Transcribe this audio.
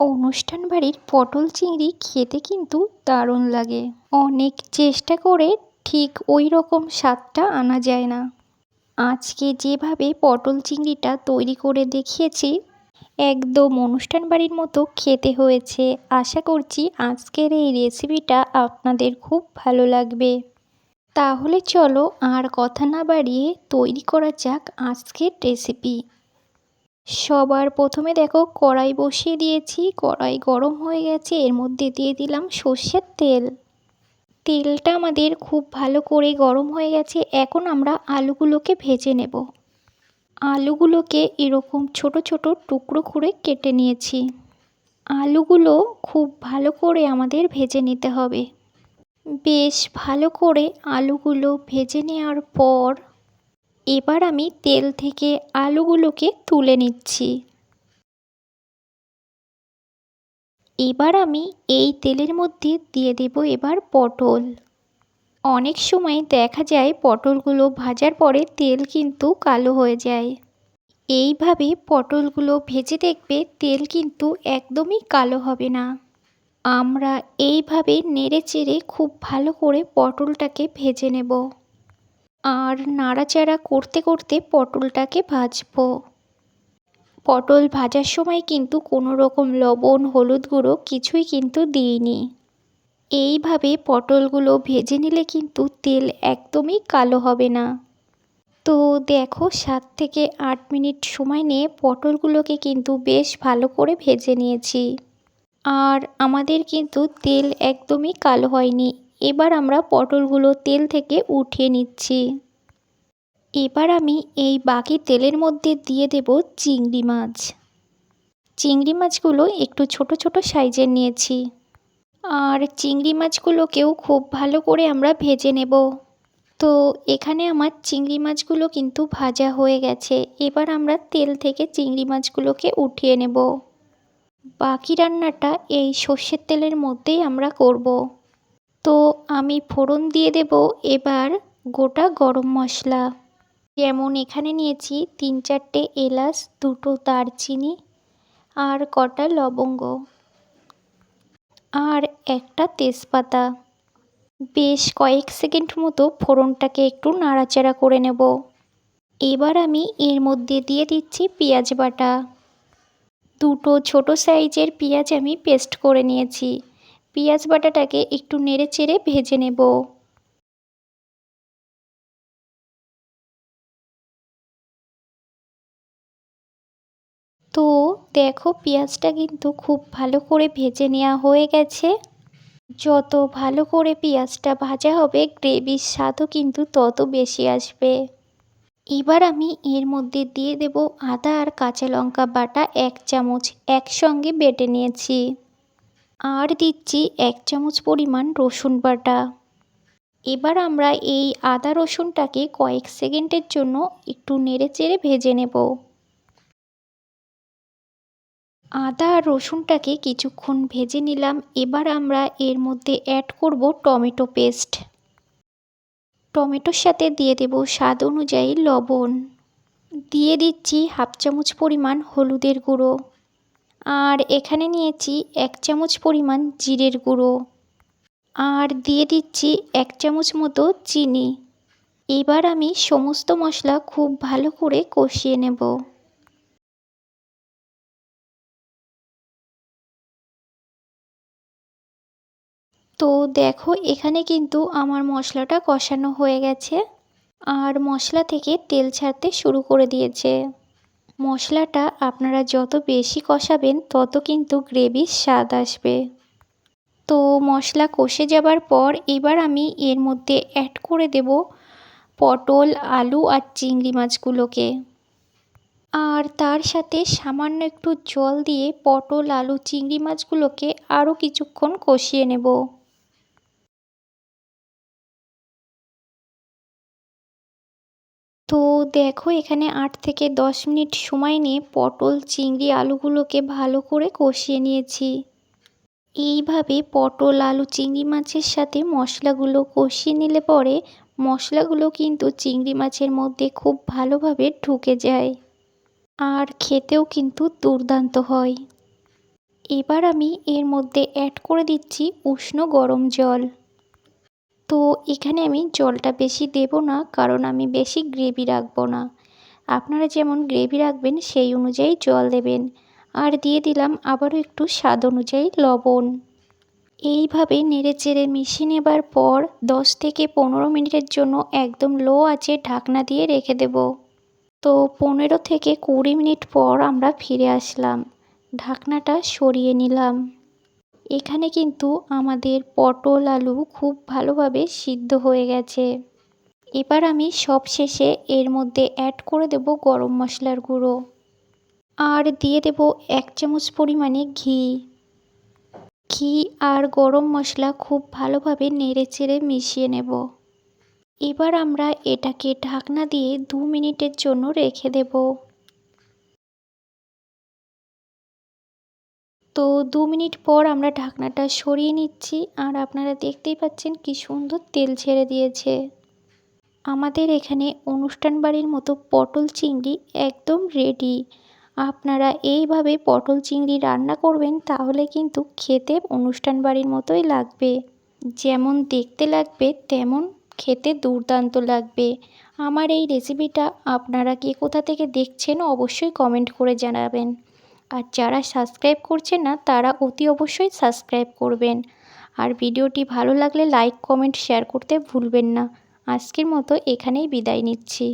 অনুষ্ঠান বাড়ির পটল চিংড়ি খেতে কিন্তু দারুণ লাগে। অনেক চেষ্টা করে ঠিক ওই রকম স্বাদটা আনা যায় না। আজকে যেভাবে পটল চিংড়িটা তৈরি করে দেখিয়েছি, একদম অনুষ্ঠান বাড়ির মতো খেতে হয়েছে। আশা করছি আজকের এই রেসিপিটা আপনাদের খুব ভালো লাগবে। তাহলে চলো আর কথা না বাড়িয়ে তৈরি করা যাক আজকের রেসিপি। সবার প্রথমে দেখো কড়াই বসিয়ে দিয়েছি, কড়াই গরম হয়ে গেছে, এর মধ্যে দিয়ে দিলাম সর্ষের তেল। তেলটা আমাদের খুব ভালো করে গরম হয়ে গেছে, এখন আমরা আলুগুলোকে ভেজে নেব। আলুগুলোকে এরকম ছোট ছোট টুকরো করে কেটে নিয়েছি। আলুগুলো খুব ভালো করে আমাদের ভেজে নিতে হবে। বেশ ভালো করে আলুগুলো ভেজে নেওয়ার পর এবার আমি তেল থেকে আলুগুলোকে তুলে নিচ্ছি। এবার আমি এই তেলের মধ্যে দিয়ে দেব এবার পটল। অনেক সময় দেখা যায় পটলগুলো ভাজার পরে তেল কিন্তু কালো হয়ে যায়। এইভাবে পটলগুলো ভেজে দেখবে তেল কিন্তু একদমই কালো হবে না। আমরা এইভাবে নেড়ে চেড়ে খুব ভালো করে পটলটাকে ভেজে নেব। আর নাড়াচাড়া করতে করতে পটলটাকে ভাজবো। পটল ভাজার সময় কিন্তু কোনো রকম লবণ, হলুদ গুঁড়ো কিছুই কিন্তু দিইনি। এইভাবে পটলগুলো ভেজে নিলে কিন্তু তেল একদমই কালো হবে না। তো দেখো, সাত থেকে আট মিনিট সময় নিয়ে পটলগুলোকে কিন্তু বেশ ভালো করে ভেজে নিয়েছি। আর আমাদের কিন্তু তেল একদমই কালো হয়নি। এবার আমরা পটলগুলো তেল থেকে উঠিয়ে নিচ্ছি। এবার আমি এই বাকি তেলের মধ্যে দিয়ে দেব চিংড়ি মাছ। চিংড়ি মাছগুলো একটু ছোট ছোট সাইজের নিয়েছি। আর চিংড়ি মাছগুলোকেও খুব ভালো করে আমরা ভেজে নেব। তো এখানে আমার চিংড়ি মাছগুলো কিন্তু ভাজা হয়ে গেছে। এবার আমরা তেল থেকে চিংড়ি মাছগুলোকে উঠিয়ে নেব। বাকি রান্নাটা এই সর্ষের তেলের মধ্যেই আমরা করব। তো আমি ফোড়ন দিয়ে দেব এবার গোটা গরম মশলা। যেমন এখানে নিয়েছি তিন চারটে এলাচ, দুটো দারচিনি আর কটা লবঙ্গ আর একটা তেজপাতা। বেশ কয়েক সেকেন্ড মতো ফোড়নটাকে একটু নাড়াচাড়া করে নেব। এবার আমি এর মধ্যে দিয়ে দিচ্ছি পেঁয়াজ বাটা। দুটো ছোট সাইজের পেঁয়াজ আমি পেস্ট করে নিয়েছি। পেঁয়াজ বাটাটাকে একটু নেড়ে চেড়ে ভেজে নেব। তো দেখো পেঁয়াজটা কিন্তু খুব ভালো করে ভেজে নেওয়া হয়ে গেছে। যত ভালো করে পেঁয়াজটা ভাজা হবে, গ্রেভির স্বাদও কিন্তু তত বেশি আসবে। এবার আমি এর মধ্যে দিয়ে দেব আদা আর কাঁচা লঙ্কা বাটা এক চামচ একসঙ্গে বেটে নিয়েছি। আর দিচ্ছি এক চামচ পরিমাণ রসুন বাটা। এবার আমরা এই আদা রসুনটাকে কয়েক সেকেন্ডের জন্য একটু নেড়ে চেড়ে ভেজে নেব। আদা আর রসুনটাকে কিছুক্ষণ ভেজে নিলাম। এবার আমরা এর মধ্যে অ্যাড করব টমেটো পেস্ট টমেটোর সাথে দিয়ে দেব স্বাদ অনুযায়ী লবণ। দিয়ে দিচ্ছি হাফ চামচ পরিমাণ হলুদের গুঁড়ো। আর এখানে নিয়েছি এক চামচ পরিমাণ জিরের গুঁড়ো। আর দিয়ে দিচ্ছি এক চামচ মতো চিনি। এবার আমি সমস্ত মশলা খুব ভালো করে কষিয়ে নেব। তো দেখো, এখানে কিন্তু আমার মশলাটা কষানো হয়ে গেছে। আর মশলা থেকে তেল ছাড়তে শুরু করে দিয়েছে। মশলাটা আপনারা যত বেশি কষাবেন, তত কিন্তু গ্রেভির স্বাদ আসবে। তো মশলা কষে যাবার পর এবার আমি এর মধ্যে অ্যাড করে দেব পটল, আলু আর চিংড়ি মাছগুলোকে। আর তার সাথে সামান্য একটু জল দিয়ে পটল, আলু, চিংড়ি মাছগুলোকে আরও কিছুক্ষণ কষিয়ে নেব। তো দেখো এখানে আট থেকে দশ মিনিট সময় নিয়ে পটল, চিংড়ি আলুগুলোকে ভালো করে কষিয়ে নিয়েছি। এইভাবে পটল, আলু, চিংড়ি মাছের সাথে মশলাগুলো কষিয়ে নিলে পরে মশলাগুলো কিন্তু চিংড়ি মাছের মধ্যে খুব ভালোভাবে ঢুকে যায় আর খেতেও কিন্তু দুর্দান্ত হয়। এবার আমি এর মধ্যে অ্যাড করে দিচ্ছি উষ্ণ গরম জল। তো এখানে আমি জলটা বেশি দেব না, কারণ আমি বেশি গ্রেভি রাখব না। আপনারা যেমন গ্রেভি রাখবেন, সেই অনুযায়ী জল দেবেন। আর দিয়ে দিলাম আবারও একটু স্বাদ অনুযায়ী লবণ। এইভাবে নেড়ে চেড়ে মিশিয়ে নেবার পর দশ থেকে পনেরো মিনিটের জন্য একদম লো আছে ঢাকনা দিয়ে রেখে দেব। তো পনেরো থেকে কুড়ি মিনিট পর আমরা ফিরে আসলাম। ঢাকনাটা সরিয়ে নিলাম। এখানে কিন্তু আমাদের পটল আলু খুব ভালোভাবে সিদ্ধ হয়ে গেছে। এবার আমি সব শেষে এর মধ্যে অ্যাড করে দেব গরম মশলার গুঁড়ো। আর দিয়ে দেব এক চামচ পরিমাণে ঘি। ঘি আর গরম মশলা খুব ভালোভাবে নেড়ে চেড়ে মিশিয়ে নেব। এবার আমরা এটাকে ঢাকনা দিয়ে দু মিনিটের জন্য রেখে দেব। তো দু মিনিট পর আমরা ঢাকনাটা সরিয়ে নিচ্ছি আর আপনারা দেখতেই পাচ্ছেন কি সুন্দর তেল ছেড়ে দিয়েছে। আমাদের এখানে অনুষ্ঠান বাড়ির মতো পটল চিংড়ি একদম রেডি আপনারা এইভাবে পটল চিংড়ি রান্না করবেন তাহলে কিন্তু খেতে অনুষ্ঠান বাড়ির মতোই লাগবে। যেমন দেখতে লাগবে, তেমন খেতে দুর্দান্ত লাগবে। আমার এই রেসিপিটা আপনারা কে কোথা থেকে দেখছেন অবশ্যই কমেন্ট করে জানাবেন। আর যারা সাবস্ক্রাইব করছেন না, তারা অতি অবশ্যই সাবস্ক্রাইব করবেন। আর ভিডিওটি ভালো লাগলে লাইক, কমেন্ট, শেয়ার করতে ভুলবেন না। আজকের মতো এখানেই বিদায় নিচ্ছি।